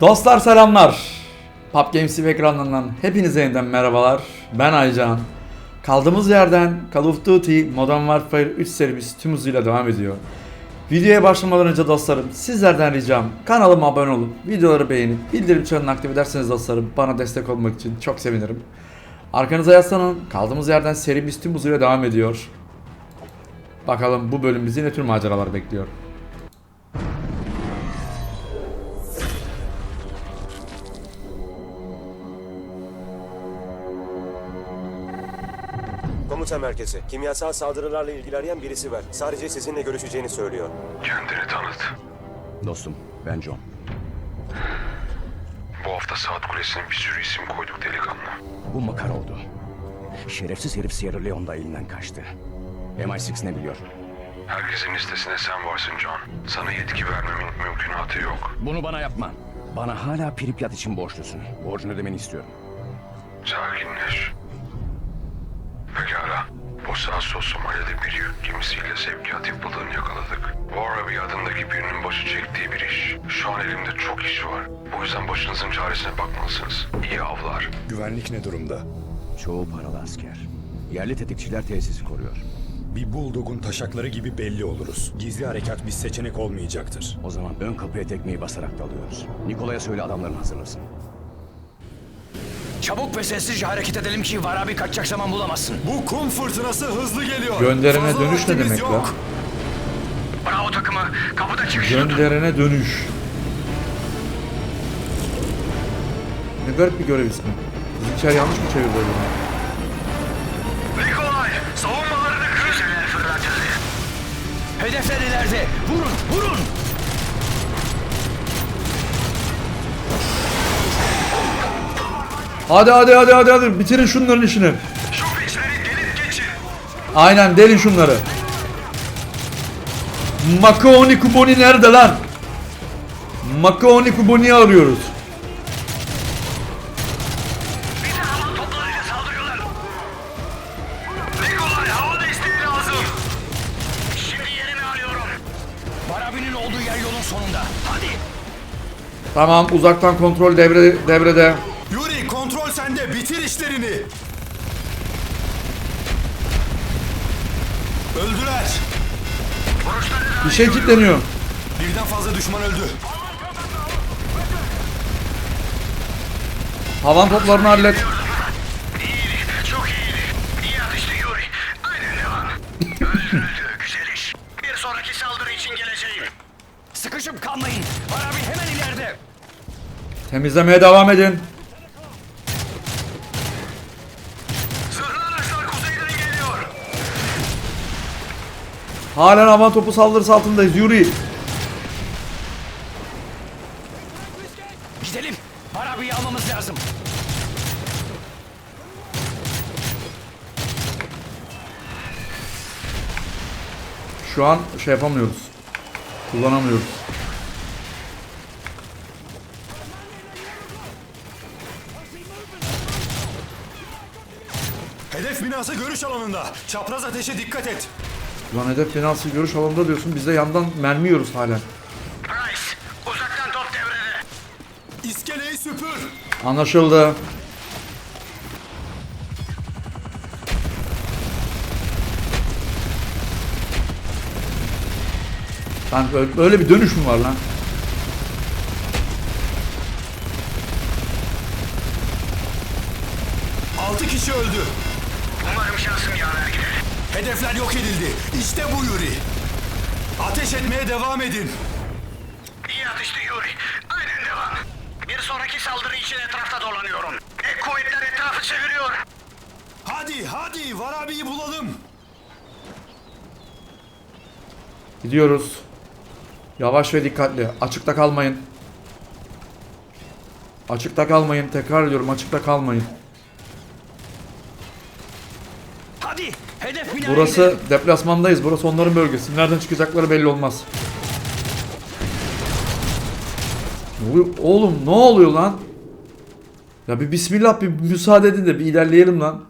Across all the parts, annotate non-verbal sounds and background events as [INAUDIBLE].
Dostlar selamlar. Pub Games TV ekranlarından hepinize yeniden merhabalar. Ben Aycan. Kaldığımız yerden Call of Duty Modern Warfare 3 serimiz tüm hızıyla devam ediyor. Videoya başlamadan önce dostlarım sizlerden ricam kanalıma abone olup videoları beğenip bildirim çanını aktif ederseniz dostlarım bana destek olmak için çok sevinirim. Arkanıza yaslanın kaldığımız yerden serimiz tüm hızıyla devam ediyor. Bakalım bu bölüm bizi ne tür maceralar bekliyor. Komuta merkezi. Kimyasal saldırılarla ilgili arayan birisi var. Sadece sizinle görüşeceğini söylüyor. Kendini tanıt. Dostum, ben John. Bu hafta saat kulesine bir sürü isim koyduk delikanlı. Bu makar oldu. Şerefsiz herif Sierra Leone'da elinden kaçtı. MI6 ne biliyor? Herkesin listesine sen varsın John. Sana yetki vermemin mümkünatı yok. Bunu bana yapma. Bana hala Pripyat için borçlusun. Borcunu ödemeni istiyorum. Sakinleş. Pekala. Bosasos Somali'de bir yük gemisiyle sevkiyat yapıldığını yakaladık. Warabi adındaki birinin başı çektiği bir iş. Şu an elimde çok iş var. Bu yüzden başınızın çaresine bakmalısınız. İyi avlar. Güvenlik ne durumda? Çoğu paralı asker. Yerli tetikçiler tesisi koruyor. Bir buldogun taşakları gibi belli oluruz. Gizli harekat bir seçenek olmayacaktır. O zaman ön kapıya tekmeyi basarak dalıyoruz. Nikola'ya söyle adamlarını hazırlasın. Çabuk ve sessizce hareket edelim ki Varabi kaçacak zaman bulamazsın. Bu kum fırtınası hızlı geliyor. Gönderene dönüş ne demek lan? Bravo takımı. Kapıda çıkış. Gönderene dönüş. Ne garip bir görev ismi. Bizimkiler yanlış mı çevirdi acaba? Nikolay, savunmalarını kır. Füzeler fırlatıldı. Hedefler ileride. Vurun, vurun. Hadi hadi hadi hadi hadi bitirin şunların işini. Aynen delin şunları. Makoni Kuboni nerede lan? Makoni Kuboni'yi arıyoruz. Tamam uzaktan kontrol devre, devrede. İşlerini. Öldüler. Bir şey kilitleniyor. Birden fazla düşman öldü. Havan toplarını hallet. İyiydi, çok iyiydi. İyi atıştı Yuri. Aynen devam. Öldürüldü, güzel iş. Bir sonraki saldırı için geleceğim. Sıkışıp kalmayın. Varabi hemen ileride. Temizlemeye devam edin. Halen havan topu saldırısı altındayız. Yuri. Gidelim. Varabi'yi almamız lazım. Şu an şey yapamıyoruz. Kullanamıyoruz. Hedef binası görüş alanında. Çapraz ateşe dikkat et. Lan hedef binası görüş alanında diyorsun. Biz de yandan mermi yiyoruz halen. Price, uzaktan top devrede. İskeleyi süpür. Anlaşıldı. Lan böyle- böyle bir dönüş mü var lan? Altı kişi öldü. Umarım şansım yaver gider. Hedefler yok edildi. İşte bu Yuri. Ateş etmeye devam edin. İyi atıştı Yuri. Aynen devam. Bir sonraki saldırı için etrafta dolanıyorum. Ek kuvvetler etrafı çeviriyor. Hadi hadi Varabi'yi bulalım. Gidiyoruz. Yavaş ve dikkatli. Açıkta kalmayın. Açıkta kalmayın. Tekrar ediyorum açıkta kalmayın. Hadi, hedef binaya Burası deplasmandayız. Burası onların bölgesi. Nereden çıkacakları belli olmaz. Oğlum ne oluyor lan? Ya bir bismillah bir müsaade edin de bir ilerleyelim lan.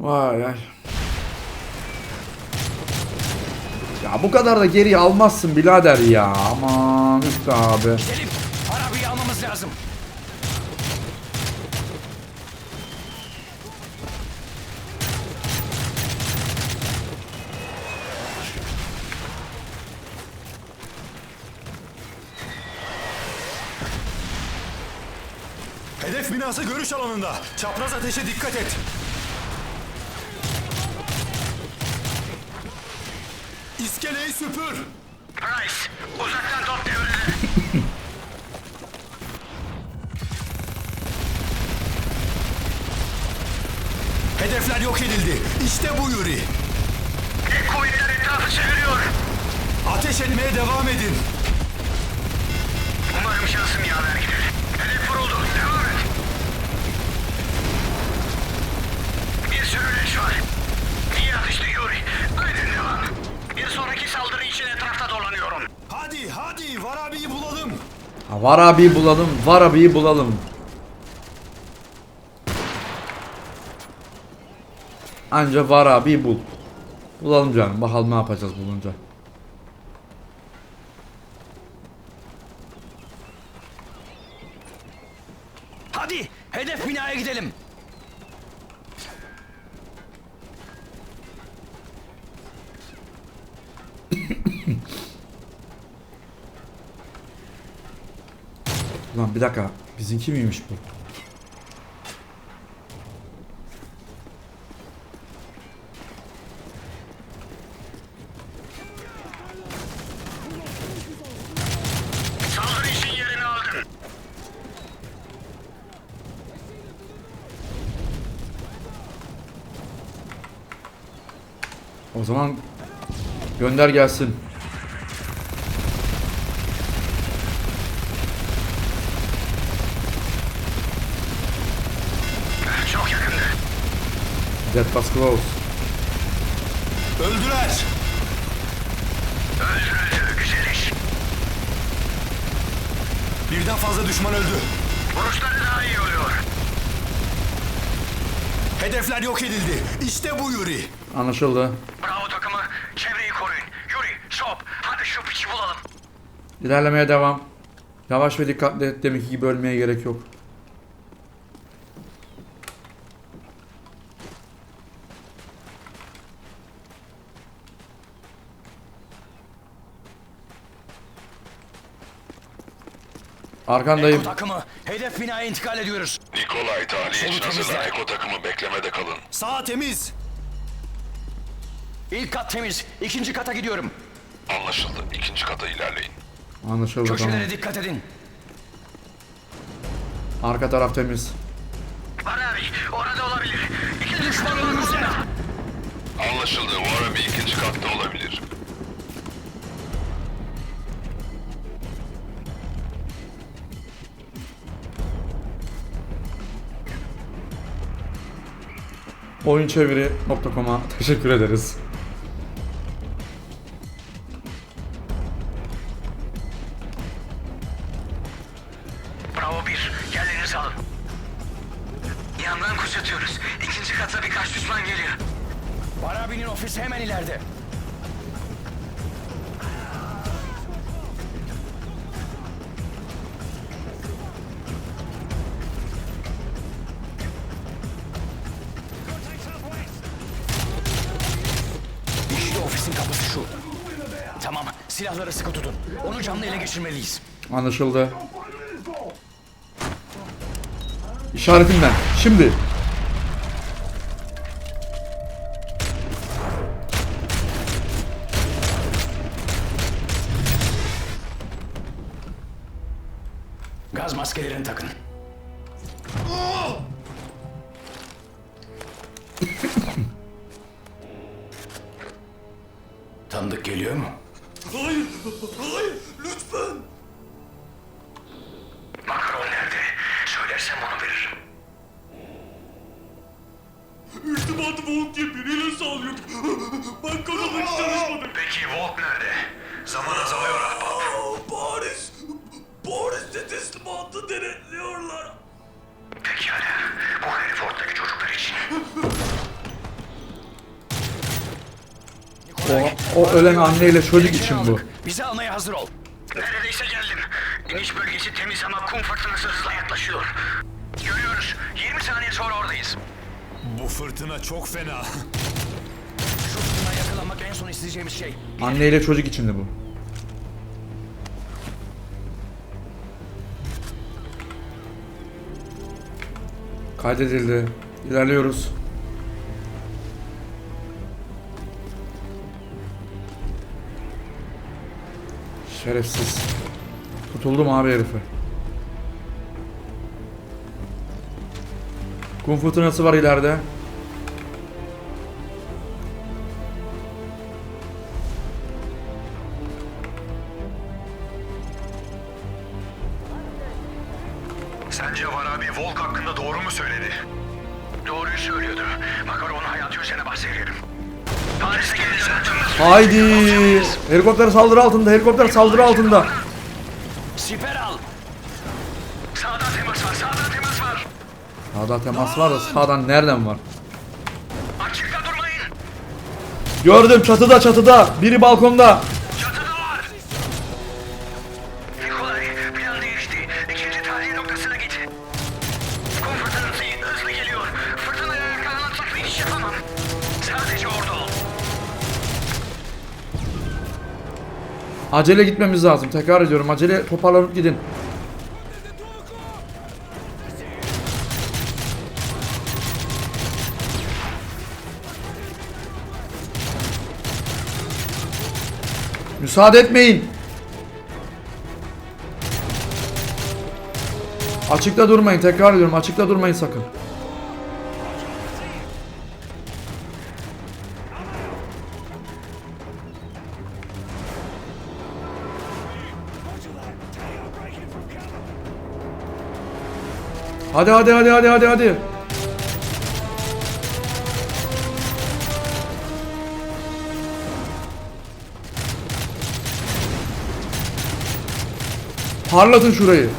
Vay ay. Ya bu kadar da geri almazsın birader ya. Aman üstü abi. Gidelim. Arabayı almamız lazım. Binası görüş alanında. Çapraz ateşe dikkat et. İskeleyi süpür. Price, uzaktan top devrede. [LAUGHS] Hedefler yok edildi. İşte bu Yuri. Tek kuvvetler etrafı çeviriyor. Ateş etmeye devam edin. Umarım şansım yaver gider. Hedef vuruldu. Devam et. Bir sürü leş var. İyi atıştı Yuri. Aynen devam. Bir sonraki saldırı için etrafta dolanıyorum. Hadi hadi var abiyi bulalım. Ha, var abi bulalım. Var abiyi bulalım. Anca var abi bul. Bulalım canım. Bakalım ne yapacağız bulunca. Hadi hedef binaya gidelim. Lan bir dakika. Bizimki miymiş bu? O zaman gönder gelsin. That was close. Öldüler. Öldürüldü. Güzel iş. Birden fazla düşman öldü. Vuruşları daha iyi oluyor. Hedefler yok edildi. İşte bu Yuri. Anlaşıldı. Bravo takımı. Çevreyi koruyun. Yuri, Şop. Hadi şu piçi bulalım. İlerlemeye devam. Yavaş ve dikkatli. Deminki gibi ölmeye gerek yok. Arkandayım. Eko takımı. Hedef binaya intikal ediyoruz. Nikolay tahliye için hazırlan. Eko takımı beklemede kalın. Sağ temiz. İlk kat temiz. İkinci kata gidiyorum. Anlaşıldı. İkinci kata ilerleyin. Anlaşıldı tamam. Köşelere dikkat edin. Arka taraf temiz. Var abi. Orada olabilir. İki düşman önümüzde. Anlaşıldı. Bu ara bir ikinci katta olabilir. Oyunçeviri.com'a teşekkür ederiz. İşte ofisin kapısı şu. Tamam, silahları sıkı tutun. Onu canlı ele geçirmeliyiz. Anlaşıldı. İşaretimden. Şimdi. Gaz maskelerini takın. İrtibatı Volk diye biriyle sağlıyorduk. [GASPS] Ben kazanmak hiç çalışmadım. Peki Volt nerede? Zaman azalıyor ahbap. Paris, Paris'te teslimatı denetliyorlar. Pekala. Bu herif Volt'taki çocuklar için. O, o ölen anneyle çocuk için bu. Bizi almaya hazır ol. Neredeyse geldim. İniş bölgesi temiz ama kum fırtınası hızla yaklaşıyor. Görüyoruz. 20 saniye sonra oradayız. Bu fırtına çok fena. Şu fırtınaya yakalanmak en son isteyeceğimiz şey. Anneyle çocuk içindi bu. Kaydedildi. İlerliyoruz. Şerefsiz. Tutuldum abi herife. Kum fırtınası var ileride. Sence Var abi Volk hakkında doğru mu söyledi? Doğruyu söylüyordu. Makaro onu hayatı üzerine bahsediyorum. Paris'e geleceğim. Haydi. Helikopter saldırı altında. Helikopter saldırı altında. Siper al. Sağda temas var da sağdan nereden var? Açıkta durmayın. Gördüm çatıda çatıda. Biri balkonda. Çatıda var. Nikolay plan değişti. İkinci tahliye noktasına git. Kum fırtınası hızlı geliyor. Fırtınaya yakalanırsak bir iş yapamam. Sadece orada ol. Acele gitmemiz lazım. Tekrar ediyorum. Acele toparlanıp gidin. Müsaade etmeyin. Açıkta durmayın. Tekrar ediyorum. Açıkta durmayın sakın. Hadi hadi hadi hadi hadi hadi. Parlatın şurayı.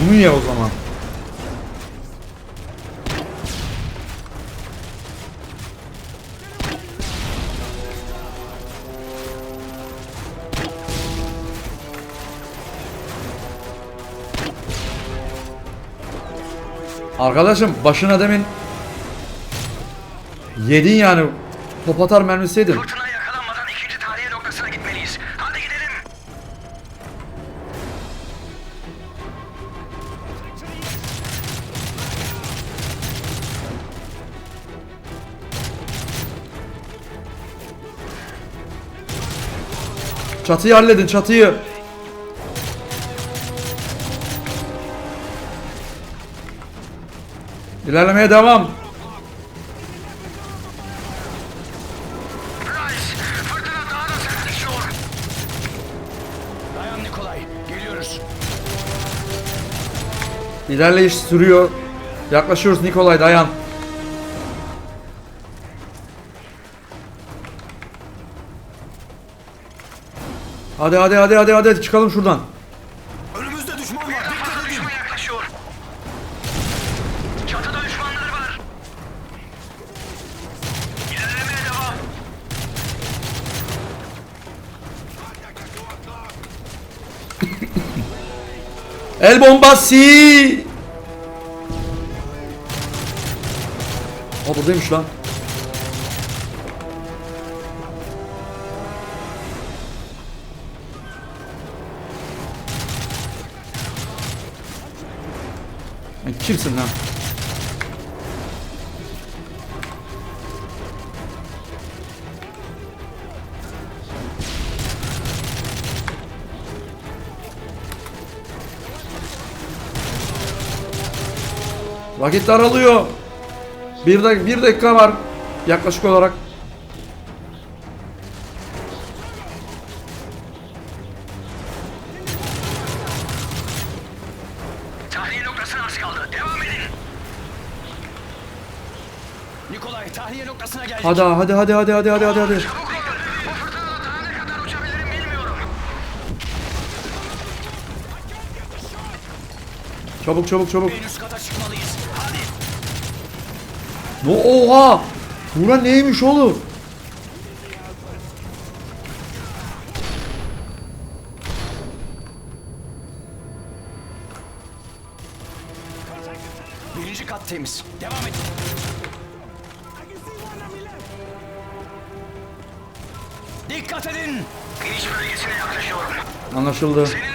Bunu ye o zaman. Arkadaşım başına demin yedin yani top atar mermisi yedin. Fırtına yakalanmadan ikinci tahliye noktasına gitmeliyiz. Hadi gidelim. Çatıyı halledin çatıyı. İlerlemeye devam. İlerleyiş sürüyor. Yaklaşıyoruz Nikolay dayan. Hadi hadi hadi hadi hadi çıkalım şuradan. Önümüzde düşman var. Birden fazla düşman yaklaşıyor. Çatıda düşmanları var. İlerlemeye devam. [LAUGHS] El bombası. Buradaymış lan. Sen kimsin lan? Vakit daralıyor. Bir, dak bir dakika var yaklaşık olarak. Tahliye noktasına az kaldı. Devam edin. Nikolay, tahliye noktasına geldik. Hadi hadi hadi hadi hadi hadi hadi hadi. Çabuk. Bu fırtınada daha ne kadar uçabilirim bilmiyorum. Çabuk çabuk çabuk. En üst. No oha! Bura neymiş oğlum? Birinci kat temiz. Devam et. Dikkat edin. İniş bölgesine yaklaşıyorum. Anlaşıldı. Seninle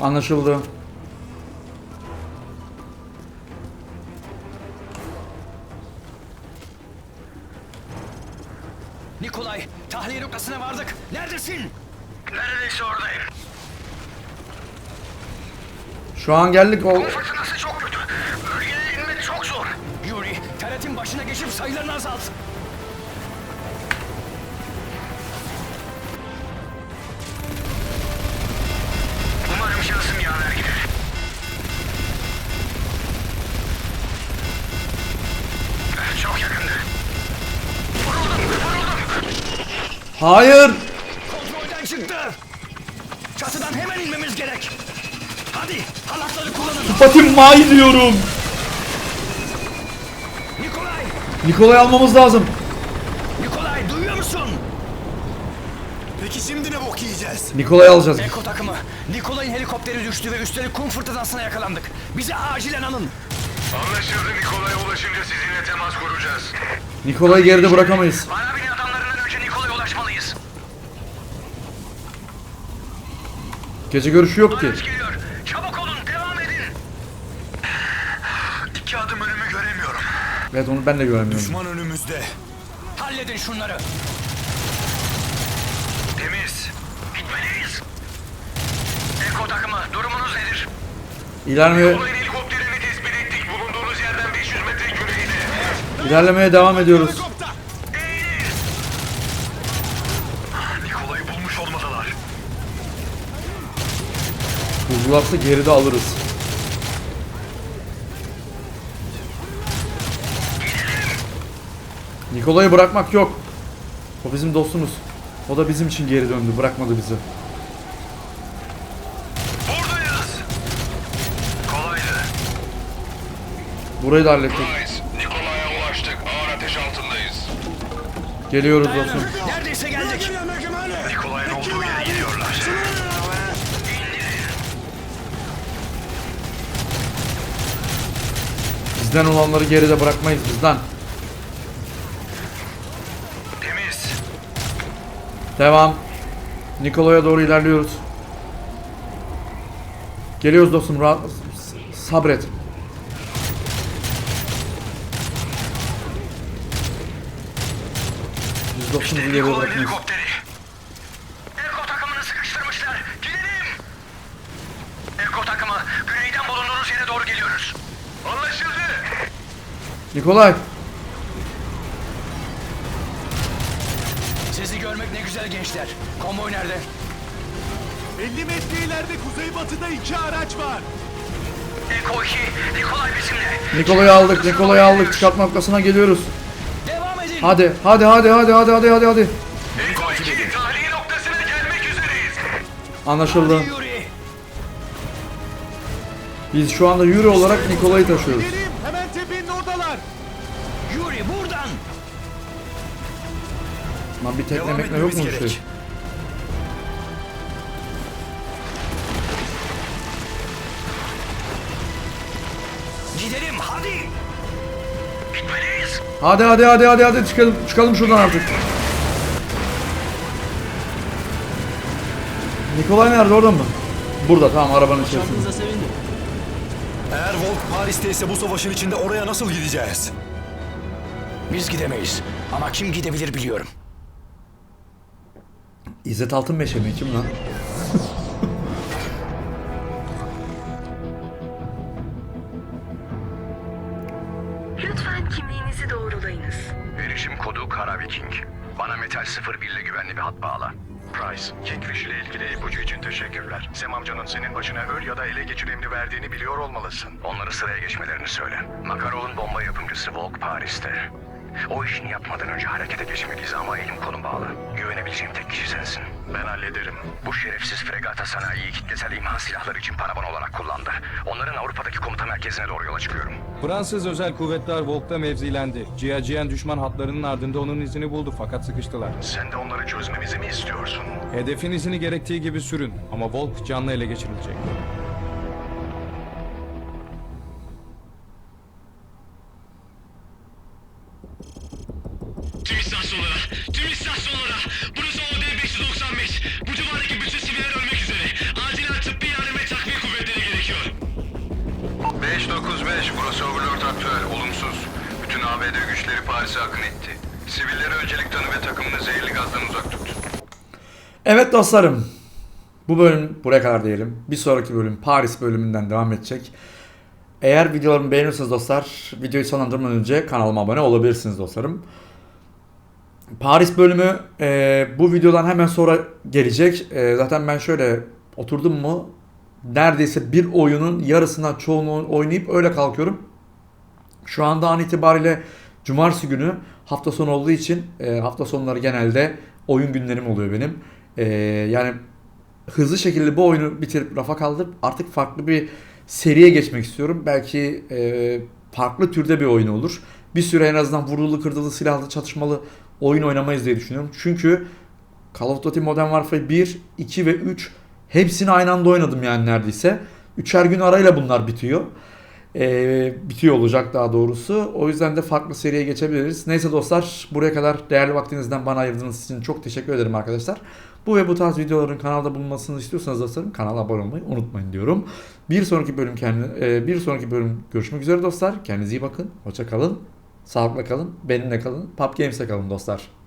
Anlaşıldı. Nikolay, tahliye noktasına vardık. Neredesin? Neredeyse oradayım. Şu an geldik o Fırtınası çok kötü. Bölgeye inmek çok zor. Yuri, TRT'in başına geçip sayılarını azalt. Umarım şansım yaver gider. Çok yakındı. Vuruldum, vuruldum. Hayır! Kontrolden çıktı. Çatıdan hemen inmemiz gerek. Hadi, halatları kullanın. Batim May diyorum. Nikolay, Nikolay almamız lazım. Nikolay duyuyor musun? Peki şimdi ne bok yiyeceğiz? Nikolay alacağız. Eko takımı, Nikolay'ın helikopteri düştü ve üstelik kum fırtınasına yakalandık. Bizi acilen alın. Anlaşıldı Nikolay'a ulaşınca sizinle temas kuracağız. Nikolay'ı geride bırakamayız. Arabin adamlarından önce Nikolay'a ulaşmalıyız. Gece görüşü yok ki. Araç geliyor. Çabuk olun, devam edin. İki adım önümü göremiyorum. Evet onu ben de göremiyorum. Düşman önümüzde. Halledin şunları. Durumunuz nedir? İlerlemeye, Olayın helikopterini tespit ettik. Bulunduğunuz yerden 500 metre güneyde. ilerlemeye devam ediyoruz. Nikolay'ı bulmuş olmalılar. Buldularsa geride alırız. Nikolay'ı bırakmak yok. O bizim dostumuz. O da bizim için geri döndü. Bırakmadı bizi. Burayı da hallettik. Nikolay'a ulaştık. Ağır ateş altındayız. Geliyoruz dostum. Neredeyse geldik. Nikolay'ın olduğu yere gidiyorlar. Bizden olanları geride bırakmayız bizden. Temiz. Devam. Nikolay'a doğru ilerliyoruz. Geliyoruz dostum. Rahat, sabret. Dostumuzu geriye bırakmayız. helikopteri. Eko takımını sıkıştırmışlar. Gidelim. Eko takımı, güneyden bulunduğunuz yere doğru geliyoruz. Anlaşıldı. Nikolay. Sizi görmek ne güzel gençler. Konvoy nerede? 50 metre ileride kuzeybatıda iki araç var. Eko 2, Nikolay bizimle. Nikolay'ı aldık. Nikolay'ı aldık. Çıkartma noktasına geliyoruz. Edin. Hadi. Hadi hadi hadi hadi hadi hadi hadi. 2, tahliye noktasına gelmek üzereyiz. Anlaşıldı. Yuri. Biz şu anda yürü olarak Nikolay'ı taşıyoruz. Hemen tepenin oradalar. Yuri buradan. Lan bir tekne mekne yok mu bir şey? Hadi hadi hadi hadi hadi çıkalım çıkalım şuradan artık. Nikolay nerede orada mı? Burada tamam arabanın içerisinde. Eğer Volk Paris'teyse bu savaşın içinde oraya nasıl gideceğiz? Biz gidemeyiz. Ama kim gidebilir biliyorum. İzzet Altınmeşe mi kim lan? Senin başına öl ya da ele geçir emri verdiğini biliyor olmalısın. Onları sıraya geçmelerini söyle. Makarov'un bomba yapımcısı Volk Paris'te. O işini yapmadan önce harekete geçmeliyiz ama elim kolum bağlı. Güvenebileceğim tek kişi sensin. Ben hallederim. Bu şerefsiz fregata sanayiyi kitlesel imha silahları için paravan olarak kullandı. Onların Avrupa'daki komuta merkezine doğru yola çıkıyorum. Fransız özel kuvvetler Volk'ta mevzilendi. Ciğerciyen düşman hatlarının ardında onun izini buldu fakat sıkıştılar. Sen de onları çözmemizi mi istiyorsun? Hedefin izini gerektiği gibi sürün ama Volk canlı ele geçirilecek. Tüm istasyonlara, tüm istasyonlara. Burası OD 595. Bu civardaki bütün siviller ölmek üzere. Acilen tıbbi yardım ve takviye kuvvetleri gerekiyor. 595 burası Overlord aktüel olumsuz. Bütün ABD güçleri Paris'e akın etti. Sivillere öncelik tanı ve takımını zehirli gazdan uzak tut. Evet dostlarım. Bu bölüm buraya kadar diyelim. Bir sonraki bölüm Paris bölümünden devam edecek. Eğer videolarımı beğeniyorsanız dostlar, videoyu sonlandırmadan önce kanalıma abone olabilirsiniz dostlarım. Paris bölümü e, bu videodan hemen sonra gelecek. E, zaten ben şöyle oturdum mu neredeyse bir oyunun yarısından çoğunu oynayıp öyle kalkıyorum. Şu anda an itibariyle cumartesi günü hafta sonu olduğu için e, hafta sonları genelde oyun günlerim oluyor benim. E, yani hızlı şekilde bu oyunu bitirip rafa kaldırıp artık farklı bir seriye geçmek istiyorum. Belki e, farklı türde bir oyun olur. Bir süre en azından vurulu kırdılı silahlı çatışmalı oyun oynamayız diye düşünüyorum. Çünkü Call of Duty Modern Warfare 1, 2 ve 3 hepsini aynı anda oynadım yani neredeyse. Üçer gün arayla bunlar bitiyor. Ee, bitiyor olacak daha doğrusu. O yüzden de farklı seriye geçebiliriz. Neyse dostlar buraya kadar değerli vaktinizden bana ayırdığınız için çok teşekkür ederim arkadaşlar. Bu ve bu tarz videoların kanalda bulunmasını istiyorsanız dostlarım kanala abone olmayı unutmayın diyorum. Bir sonraki bölüm kendi e, bir sonraki bölüm görüşmek üzere dostlar. Kendinize iyi bakın. Hoşça kalın. Sağlıkla kalın. Benimle kalın. Pub Games'e kalın dostlar.